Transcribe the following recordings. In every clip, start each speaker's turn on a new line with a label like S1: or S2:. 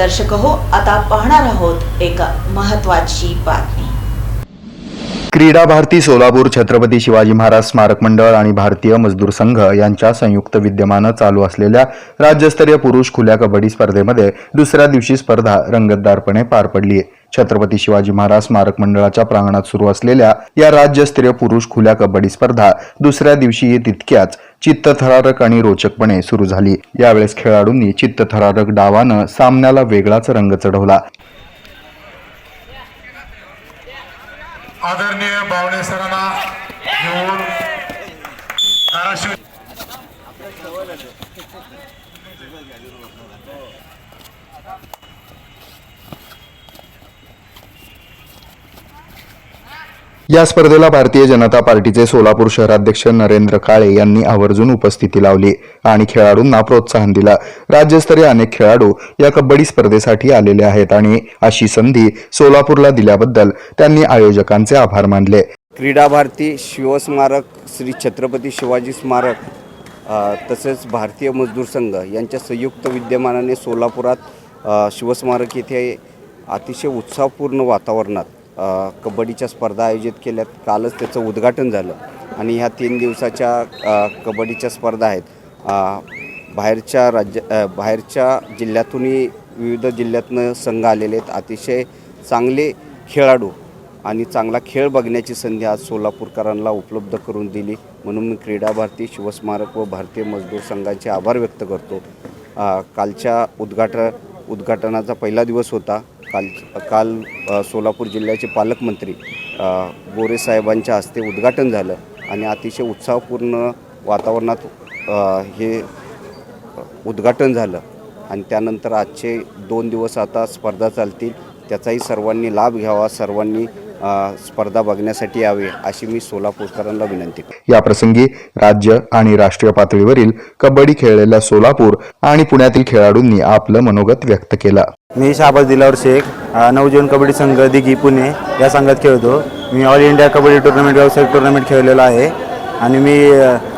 S1: दर्शक हो आता पाहणार आहोत एक महत्वाची बातमी.
S2: क्रीडा भारती सोलापूर छत्रपती शिवाजी महाराज स्मारक मंडळ आणि भारतीय मजदूर संघ यांच्या संयुक्त विद्यमानं चालू असलेल्या राज्यस्तरीय पुरुष खुल्या कबड्डी स्पर्धेमध्ये दुसऱ्या दिवशी स्पर्धा रंगतदारपणे पार पडली छत्रपती शिवाजी महाराज स्मारक मंडळाच्या प्रांगणात सुरू असलेल्या या राज्यस्तरीय पुरुष खुल्या कबड्डी स्पर्धा दुसऱ्या दिवशी तितक्याच चित्तथरारक आणि रोचकपणे सुरू झाली. यावेळेस खेळाडूंनी चित्तथरारक डावानं सामन्याला वेगळाच रंग चढवला.
S3: आदरणीय बावणे सरांना घेऊन धाराशिव
S2: या स्पर्धेला भारतीय जनता पार्टीचे सोलापूर शहराध्यक्ष नरेंद्र काळे यांनी आवर्जून उपस्थिती लावली आणि खेळाडूंना प्रोत्साहन दिलं. राज्यस्तरीय अनेक खेळाडू या कबड्डी स्पर्धेसाठी आलेले आहेत आणि अशी संधी सोलापूरला दिल्याबद्दल त्यांनी आयोजकांचे आभार मानले.
S4: क्रीडा भारती शिवस्मारक श्री छत्रपती शिवाजी स्मारक तसेच भारतीय मजदूर संघ यांच्या संयुक्त विद्यमानाने सोलापुरात शिवस्मारक येथे अतिशय उत्साहपूर्ण वातावरणात कबड्डीच्या स्पर्धा आयोजित केल्यात. कालच त्याचं उद्घाटन झालं. आणि ह्या तीन दिवसाच्या कबड्डीच्या स्पर्धा आहेत. बाहेरच्या राज्य बाहेरच्या जिल्ह्यातूनही विविध जिल्ह्यातनं संघ आलेले आहेत. अतिशय चांगले खेळाडू आणि चांगला खेळ बघण्याची संधी आज सोलापूरकरांना उपलब्ध करून दिली. म्हणून मी क्रीडा भारती शिवस्मारक व भारतीय मजदूर संघाचे आभार व्यक्त करतो. कालच्या उद्घाटन उद्घाटनाचा पहिला दिवस होता. काल काल सोलापूर जिल्ह्याचे पालकमंत्री गोरेसाहेबांच्या साहेबांच्या हस्ते उद्घाटन झालं आणि अतिशय उत्साहपूर्ण वातावरणात हे उद्घाटन झालं. आणि त्यानंतर आजचे दोन दिवस आता स्पर्धा चालतील. त्याचाही सर्वांनी लाभ घ्यावा सर्वांनी स्पर्धा बघण्यासाठी यावे अशी मी सोलापूरकरांना विनंती करतो.
S2: या प्रसंगी राज्य आणि राष्ट्रीय पातळीवरील कबड्डी खेळलेल्या सोलापूर आणि पुण्यातील खेळाडूंनी आपलं मनोगत व्यक्त केलं.
S5: मी शाबाज दिलावर शेख नवजीवन कबड्डी संघ दिघी पुणे या संघात खेळतो. मी ऑल इंडिया कबड्डी टुर्नामेंट व्यावसायिक टुर्नामेंट खेळलेलो आहे आणि मी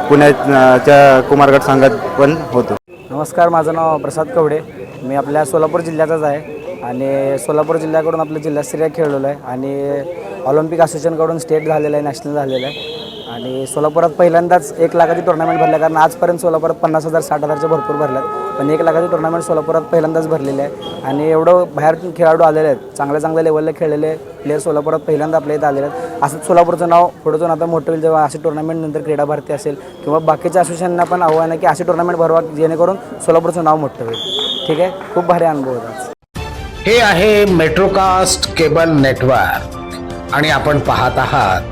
S5: पुण्याच्या कुमारगड संघात पण होतो.
S6: नमस्कार माझं नाव प्रसाद कवडे. मी आपल्या सोलापूर जिल्ह्याचाच आहे आणि सोलापूर जिल्ह्याकडून आपलं जिल्हास्तरीय खेळलेलो आहे आणि ऑलिम्पिक असोसिएशनकडून स्टेट झालेलं आहे नॅशनल झालेलं आहे. आणि सोलापुरात पहिल्यांदाच एक लाखाची टुर्नामेंट भरल्या कारण आजपर्यंत सोलापुरात पन्नास हजार साठ हजारच्या भरपूर भरल्यात. पण एक लाखाची टुर्नामेंट सोलापुरात पहिल्यांदाच भरलेली आहे. आणि एवढं बाहेरून खेळाडू आलेले आहेत. चांगल्या चांगल्या लेवलला खेळलेले प्लेयर सोलापुरात पहिल्यांदा आपल्या इथं आलेले आहेत. असंच सोलापूरचं नाव पुढे जाऊन आता मोठं होईल जेव्हा अशी टुर्नामेंट नंतर क्रीडा भारती असेल किंवा बाकीच्या असोसिएशनना पण आव्हान आहे की अशी टुर्नामेंट भरवा जेणेकरून सोलापूरचं नाव मोठं होईल. ठीक आहे? खूप भारी अनुभव होता.
S7: हे आहे मेट्रोकास्ट केबल नेटवर्क आणि आपण पाहत आहात